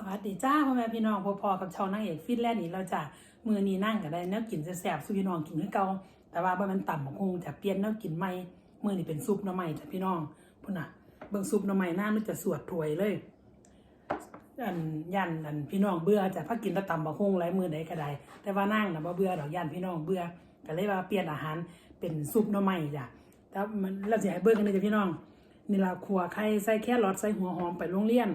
สวัสดีจ้าพ่อแม่พี่น้องพอพอกับชาวนางเอกฟินแลนด์นี่เราจะมือนี้นั่งก็ได้แนวกินแซ่บๆสุพี่น้องกินคือเก่าแต่ว่าบ่มันต่ำบักคงจะเปลี่ยนแนวกินใหม่มือนี้เป็นซุปหน่อไม้จ้ะพี่น้องพุ่นน่ะเบิ่งซุปหน่อไม้หน้ามันจะสวดถวยเลยอันยันอันพี่น้องเบื่อจะพักกินตะต่ำบักคงหลายมือใดก็ได้แต่ว่านั่งน่ะบ่เบื่อดอกยันพี่น้องเบื่อก็เลยว่าเปลี่ยนอาหารเป็นซุปหน่อไม้จ้ะแต่มันเราสิให้เบิ่งกันเลยจ้ะพี่น้องนี่ล่ะขัวไข่ใส่แครอทใส่หัวหอมไปโรงเรียน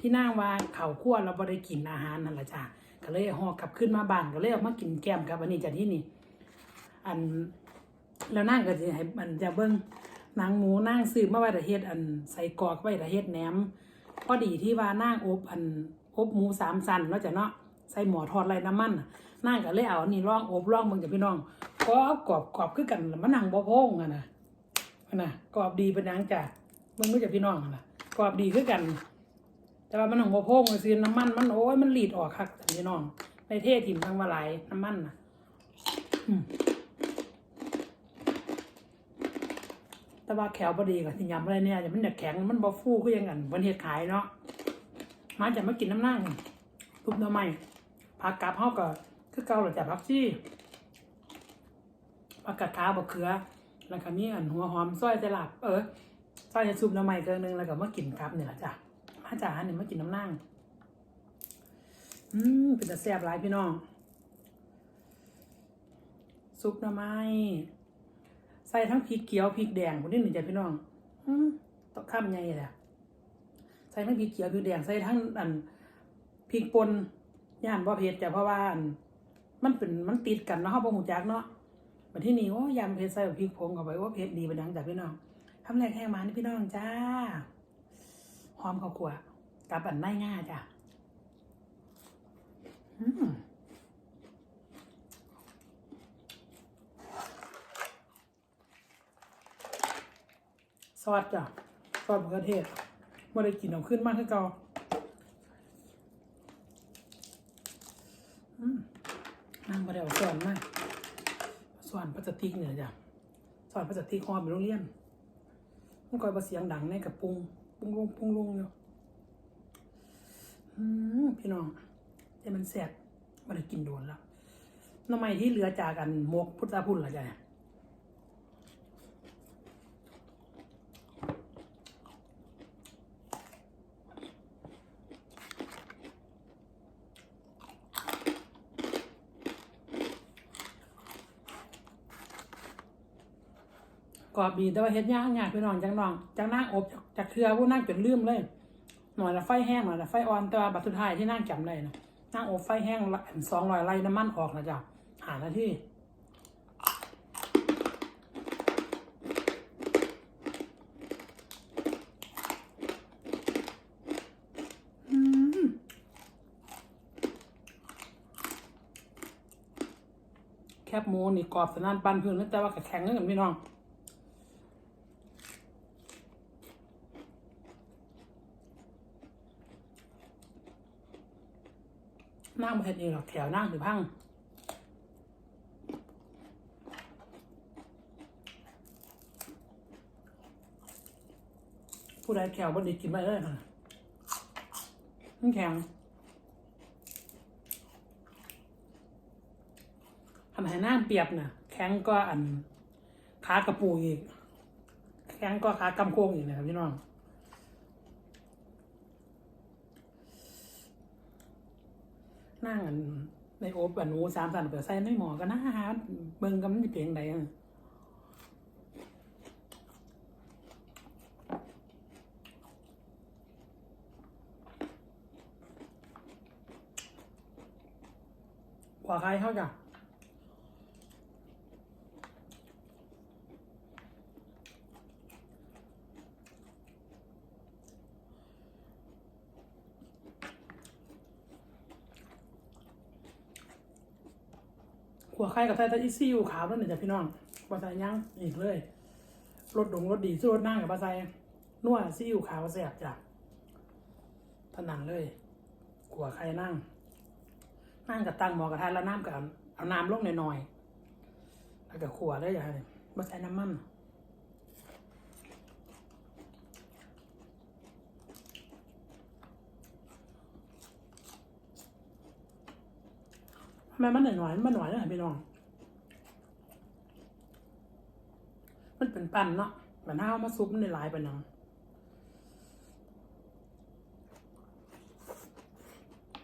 ที่นั่งว่าเขาวคั่วเราบ่ได้กินอาหารนั่นแหละจ้ะก็เลยห่อกลับขึ้นมาบ้านก็เลยเอามากินแก้มกับอันนี้จ้ะที่นี่ อันแล้วนั่งก็สิให้มันจะเบิ่งนังหมูนั่งซื้อมาไว้แต่เฮ็ดอันใส่กอกไว้แต่เฮ็ดแหนมพอดีที่ว่านั่งอบอันอบหมูสามสันเนาะจ้ะเนาะใส่หมอทอดไรน้ำมันนั่งก็เลยเอาอันนี้ลองอบลองเบิ่งจ้ะพี่น้องกรอบกรอบกรอบคือกันมันนั่งบ่โพงอะนะอันน่ะกรอบดีเป็นหยังจ้ะเบิ่งดูจ้ะพี่น้องอะนะกรอบดีคือกัน แต่ว่ามันของโมโพงมันซื้อน้ำมันมันโอ้ยมันหลีดออกคักแต่พี่น้องในเทศถิ่มทั้งวาหลายน้ำมันน่ะแต่ว่าแขวบดีกับที่ยำอะไรเนี่ยจะมันอยากแข็งมันบอฟูก็ยังกันวันเฮ็ดขายเนาะมาจะมากินน้ำนั่งทุบหน้ำไม้ผักกาดเฮาก็คือเก่าหรอจ้ะผักซี่ผักกาดขาวบะเขือ แล้วก็มีอันหัวหอมซอยสลับเออซอยจะซุปหน้ำไม้เกินนึงแล้วก็มากินครับนี่แหละจ้ะ มาจากอันนี้มากินน้ำนั่งอืมเป็นแต่แซ่บหลายพี่น้อง ซุปหน่อไม้ ใส่ทั้งพริกเขียวพริกแดงคนนี้หนึ่งจ้ะพี่น้อง อืมตอกข้ามไงแหละใส่ทั้งพริกเขียวพริกแดงใส่ทั้งอันพริกป่นย่านบ่เผ็ดจ้ะเพราะว่าอันมันเป็นมันติดกันเนาะเฮาบ่ฮู้จักเนาะบัดที่นี่โอ้ยำเผ็ดใส่พริกผงเข้าไปว่าเผ็ดดีเป็นหยังจ้ะพี่น้องทำแรกแห้งมานี่พี่น้องจ้า อมข้าวคั่วกับอันไม้ง่ายจ้ะอืมซอสจ้ะซอสมะเขือเทศไม่ได้กินเอาขึ้นมากขึ้นเก่าอืมนั่งมาเดี๋ยวสอนมากสอนพลาสติกเนี่ยจ้ะสอนพลาสติกหอมไปโรงเรียนมันคอยประเสียงดังในกับปรุง ปรุงลงปรุงลงอยู่อืมพี่น้องแต่มันแสบมันได้กินโดนแล้วน้ำไม้ที่เหลือจากกันมกพุทธพุ่นละจ้ะ กร อบดีแต่ว่าเฮ็ดยากยากพี่น้องจังน้องจังนั่งอบจากเครือผู้นั่งจนลืมเลยหน่อยละไฟแห้งหน่อยละไฟอ่อนแต่ว่าบัดสุดท้ายที่นั่งจำได้นะนั่งอบไฟแห้งสองร้อยไร่น้ำมันออกนะจ๊ะหาหน้าที่แคบหมูนี่กรอบสนั่นปันพื้นแต่ว่ากแข็งเหมือนพี่น้อง นั่งมา เห็ดเองหรอกแถวนั่งถือพังผู้ใดแขวบดีกินไปเลยค่ะมันแข็งทำให้หน้าเปียบน่ะ แข็งก็อันขากระปูอีก แข็งก็ขากำโค้งอีกนะครับพี่น้อง นั่งอันในโอบอันหนูสามสันเปิดใส่ในหมอก็น่าฮาเบิ่งกันมันจะเพียนใดอะกว่าใครเขาจ้ะ ขัวไข่กับไส้ตะอีซี่อยู่ขาวนั่นเนี่ยจ้ะพี่น้องบาใสย่างอีกเลยรสดงรสดีสู้รสนั่งกับบาใสนัวซีอิ๊วขาวแสบจ้ะถนังเลยขัวไข่นั่ง นั่งกับตั้งหมอกระทะแล้วน้ำกับเอาน้ำลงหน่อยๆแล้วก็ขัวได้อย่างไรบาใสน้ำมัน ทำไมมันหน่อยๆมันหน่อยเลยพี่น้อง มันเป็นปั่นเนาะมันห้าวมาซุปในลายไปหนัง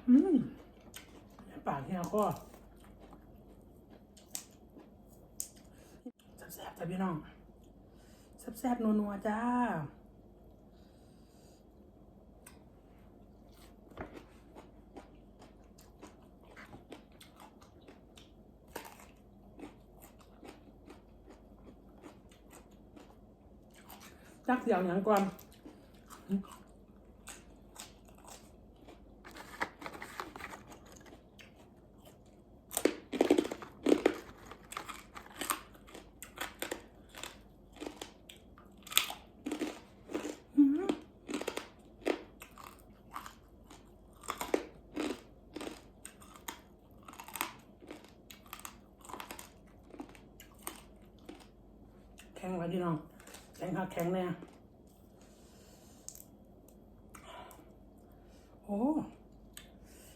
อืมปากที่เอาก็แซ่บๆจ้ะพี่น้องแซ่บๆนัวๆจ้า จักเสียวหยังก่อนอื้อหือแข็งไว้พี่น้อง แข็งคักแข็งแน่โอ้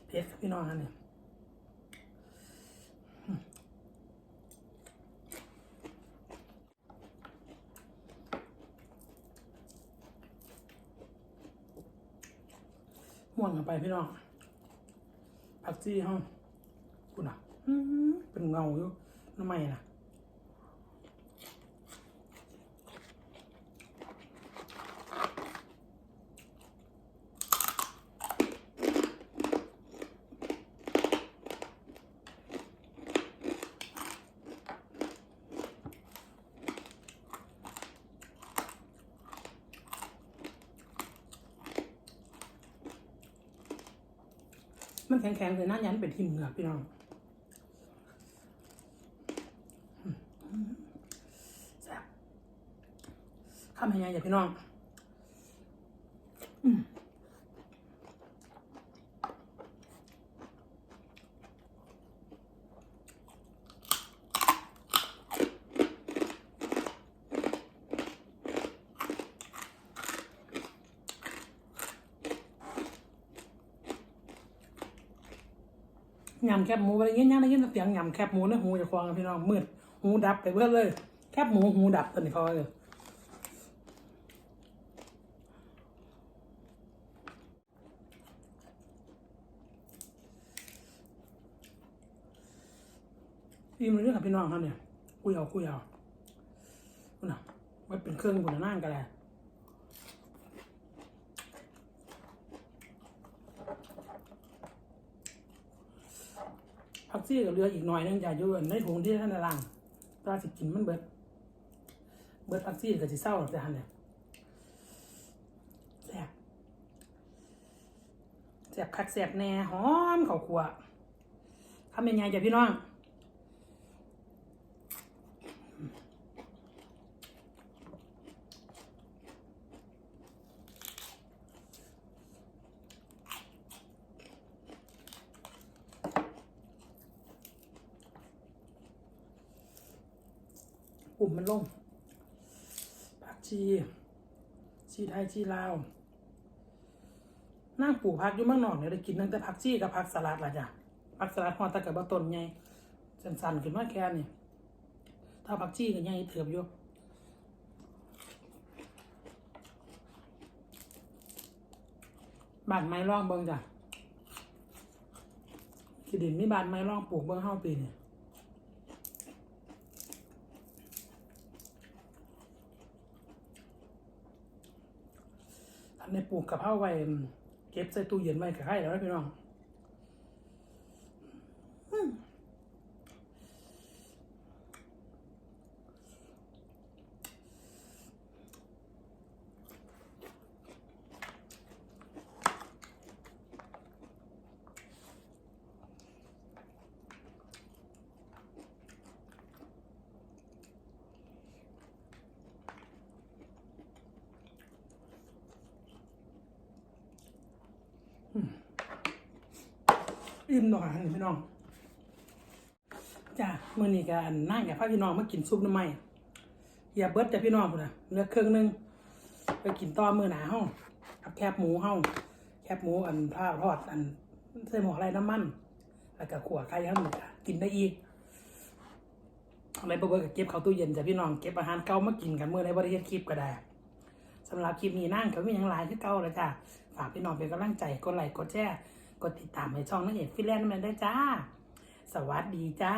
เผ็ดครับพี่น้องอันนี้อืมม่วนกันไปพี่น้องผักจี้ห้องคุณอะอื้อหือเป็นเงาอยู่น้ำไม่นะ มันแข็งๆเลยนะยันเป็นทิมเหงือกพี่น้องแซ่บข้ามยังไงอย่าพี่น้อง ยำแคบหมูอะไรเงี้ยย่างได้ยินเสียงยำแคบหมูนะหูจะควงพี่น้องมืดหูดับไปเบิดเลย แคบหมูหูดับตอนนี้เขาเลยอิ่มเลยเนี่ยครับพี่น้องเขาเนี่ยคุยเอาคุยเอาคุณน่ะไว้เป็นเครื่องบุญนั่งกันแหละ ผักซี่กับเรืออีกหน่อยนึงจะอยู่ในถุงที่ท่านล่างตาสิกินมันเบิด เบิดผักซี่กับสิเศร้าหรอกจ้ะเนี่ยแสบแสบคักแสบแน่หอมข้าวคั่วทำยังไงจ้ะพี่น้อง ปุ่มมันลงผักชีชีไทยชีลาวนั่งปลูกผักอยู่เมืองนอกเนี่ยได้กินตั้งแต่ผักชีกับผักสลัดละจ้ะผักสลัดหอตะกับบะต้นไงสั้นๆขึ้นมาแค่นี้ถ้าผักชีก็ใหญ่เถือบอยู่บานไม้ร่องเบิ่งจ้ะขีดินมีบานไม้ร่องปลูกเบิ่งเฮาปีเนี่ย อันในปลูกกะเพราไว้เก็บใส่ตู้เย็นไว้ขายแล้วนะพี่น้อง อิ่มดอกหัพี่น้องจ้ะมื่อนี้ก็นั่งกับพาพี่น้องมากินซุปน้ำไม่อย่าเบิดแต่พี่น้องคนน่ะเหลือเครื่องนึงไปกินต่อมื่อหน้าเฮากับแคบหมูห้องแคบหมูอันผ้าทอดอันใส่หมอะไรน้ำมันแล้วก็ขวดไข่ทั้าหมดกินได้อีกอะไรเบอร์กับเก็บเขาตู้เย็นจะพี่น้องเก็บอาหารเก่ามากินกันเมื่อไรบริเวณคลิปก็ได้สำหรับคลิปนี้นั่งเขาไม่ยังไลน์ที่เก่าเลยจ้ะฝากพี่น้องเป็นกำลังใจกดไลค์กดแชร์ กดติดตามให้ช่องนักเอกฟิแลนด์มาได้จ้า สวัสดีจ้า